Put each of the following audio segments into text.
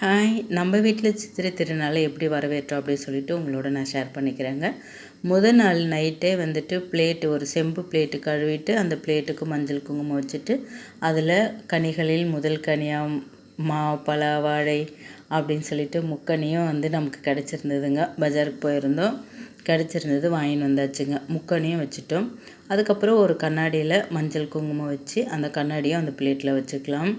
Hi நம்ம வீட்டில் சித்திரை திருநாளை எப்படி வரவேற்றோம் அப்படின்னு சொல்லிட்டு உங்களோட நான் ஷேர் பண்ணிக்கிறேங்க. முதல் நாள் நைட்டே வந்துட்டு பிளேட்டு ஒரு செம்பு பிளேட்டு கழுவிட்டு அந்த பிளேட்டுக்கு மஞ்சள் குங்குமம் வச்சுட்டு அதில் கனிகளில் முதல் கனியாக மா பல வாழை அப்படின்னு சொல்லிட்டு முக்கனியும் வந்து நமக்கு கிடச்சிருந்ததுங்க. பஜாருக்கு போயிருந்தோம். கிடச்சிருந்தது வாங்கின்னு வந்தாச்சுங்க. முக்கனியும் வச்சுட்டோம். அதுக்கப்புறம் ஒரு கண்ணாடியில் மஞ்சள் குங்குமம் வச்சு அந்த கண்ணாடியும் அந்த பிளேட்டில் வச்சுக்கலாம்.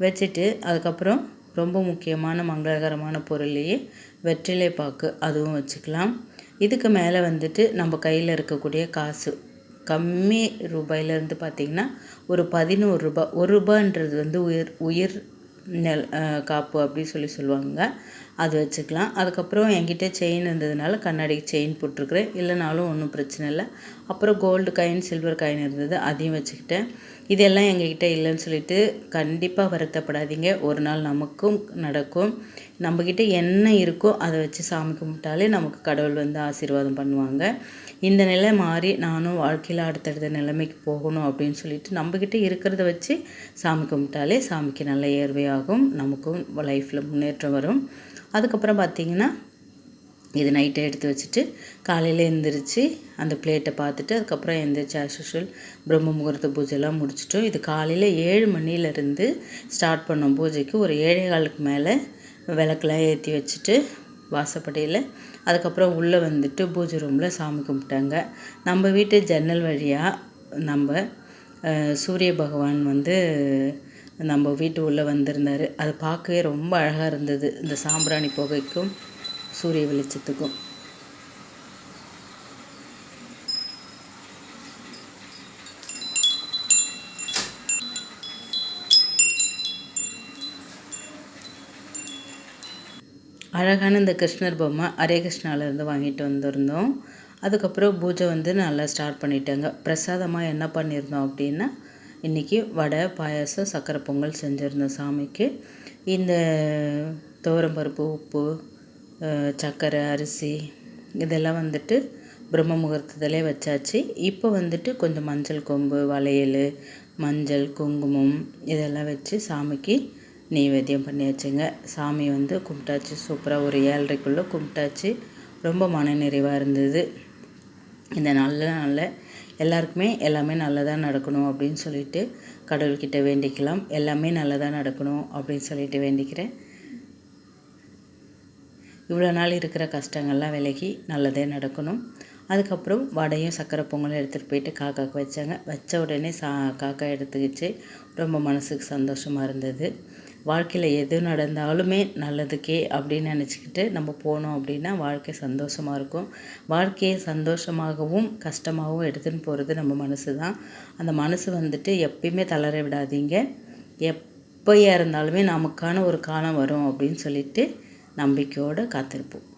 வச்சுட்டு அதுக்கப்புறம் ரொம்ப முக்கியமான மங்களகரமான பொருள்லேயே வெற்றிலை பாக்கு அதுவும் வச்சுக்கலாம். இதுக்கு மேலே வந்துட்டு நம்ம கையில் இருக்கக்கூடிய காசு. கம்மி ரூபாயிலேருந்து பார்த்திங்கன்னா ஒரு பதினோரு ரூபாய் ஒரு ரூபான்றது வந்து உயிர் உயிர் நெல் காப்பு அப்படி சொல்லி சொல்லுவாங்க அது வச்சுக்கலாம். அதுக்கப்புறம் என்கிட்ட செயின் இருந்ததுனால கண்ணாடிக்கு செயின் போட்டிருக்குறேன். இல்லைனாலும் ஒன்றும் பிரச்சனை இல்லை. அப்புறம் கோல்டு காயின் சில்வர் காயின் இருந்தது அதையும் வச்சுக்கிட்டேன். இதெல்லாம் எங்ககிட்ட இல்லைன்னு சொல்லிட்டு கண்டிப்பாக வருத்தப்படாதீங்க. ஒரு நாள் நமக்கும் நடக்கும். நம்மக்கிட்ட என்ன இருக்கோ அதை வச்சு சாமி கும்பிட்டாலே நமக்கு கடவுள் வந்து ஆசீர்வாதம் பண்ணுவாங்க. இந்த நிலை மாறி நானும் வாழ்க்கையில் அடுத்தடுத்த நிலைமைக்கு போகணும் அப்படின்னு சொல்லிட்டு நம்மக்கிட்ட இருக்கிறத வச்சு சாமி கும்பிட்டாலே சாமிக்கு நல்ல ஏர்வையாகும். நமக்கும் லைஃப்பில் முன்னேற்றம் வரும். அதுக்கப்புறம் பார்த்திங்கன்னா இது நைட்டை எடுத்து வச்சுட்டு காலையில் எழுந்திரிச்சு அந்த பிளேட்டை பார்த்துட்டு அதுக்கப்புறம் எந்திரிச்சு ஆஸ் பிரம்ம முகூர்த்த பூஜைலாம் முடிச்சிட்டோம் இது காலையில் ஏழு மணிலேருந்து ஸ்டார்ட் பண்ணோம் பூஜைக்கு ஒரு ஏழே காலுக்கு மேலே விளக்கெலாம் ஏற்றி வச்சுட்டு வாசப்படியில் அதுக்கப்புறம் உள்ளே வந்துட்டு பூஜை ரூமில் சாமி கும்பிட்டாங்க. நம்ம வீட்டு ஜன்னல் வழியாக நம்ம சூரிய பகவான் வந்து நம்ம வீட்டு உள்ளே வந்திருந்தார். அது பார்க்கவே ரொம்ப அழகாக இருந்தது. இந்த சாம்பிராணி புகைக்கும் சூரிய வெளிச்சத்துக்கும். அழகான இந்த கிருஷ்ணர் பொம்மை ஹரே கிருஷ்ணாவிலேருந்து வாங்கிட்டு வந்திருந்தோம். அதுக்கப்புறம் பூஜை வந்து நல்லா ஸ்டார்ட் பண்ணிட்டாங்க. பிரசாதமாக என்ன பண்ணியிருந்தோம் அப்படின்னா இன்றைக்கி வடை பாயாசம் சக்கரை பொங்கல் செஞ்சுருந்தோம் சாமிக்கு. இந்த துவரம்பருப்பு உப்பு சக்கரை அரிசி இதெல்லாம் வந்துட்டு பிரம்ம முகூர்த்தத்திலே வச்சாச்சு. இப்போ வந்துட்டு கொஞ்சம் மஞ்சள் கொம்பு வளையல் மஞ்சள் குங்குமம் இதெல்லாம் வச்சு சாமிக்கு நெய்வேத்தியம் பண்ணியாச்சுங்க. சாமி வந்து கும்பிட்டாச்சு சூப்பராக ஒரு ஏழரைக்குள்ளே கும்பிட்டாச்சு. ரொம்ப மன நிறைவாக இருந்தது. இந்த நல்ல நாளில் எல்லாருக்குமே எல்லாமே நல்லதாக நடக்கணும் அப்படின்னு சொல்லிட்டு கடவுள்கிட்ட வேண்டிக்கலாம். எல்லாமே நல்லதாக நடக்கணும் அப்படின்னு சொல்லிட்டு வேண்டிக்கிறேன். இவ்வளோ நாள் இருக்கிற கஷ்டங்கள்லாம் விலகி நல்லதே நடக்கணும். அதுக்கப்புறம் வடையும் சக்கரை பொங்கலும் எடுத்துகிட்டு போயிட்டு காக்காவுக்கு வச்சாங்க. வச்ச உடனே சா காக்கா எடுத்துக்கிச்சு. ரொம்ப மனசுக்கு சந்தோஷமாக இருந்தது. வாழ்க்கையில் எது நடந்தாலுமே நல்லதுக்கே அப்படின்னு நினச்சிக்கிட்டு நம்ம போனோம் அப்படின்னா வாழ்க்கை சந்தோஷமாக இருக்கும். வாழ்க்கையை சந்தோஷமாகவும் கஷ்டமாகவும் எடுத்துன்னு போகிறது நம்ம மனசு தான் அந்த மனசு வந்துட்டு எப்பயுமே தளர விடாதீங்க. எப்போயா இருந்தாலுமே நமக்கான ஒரு காலம் வரும் அப்படின்னு சொல்லிட்டு நம்பிக்கையோடு காத்திருப்போம்.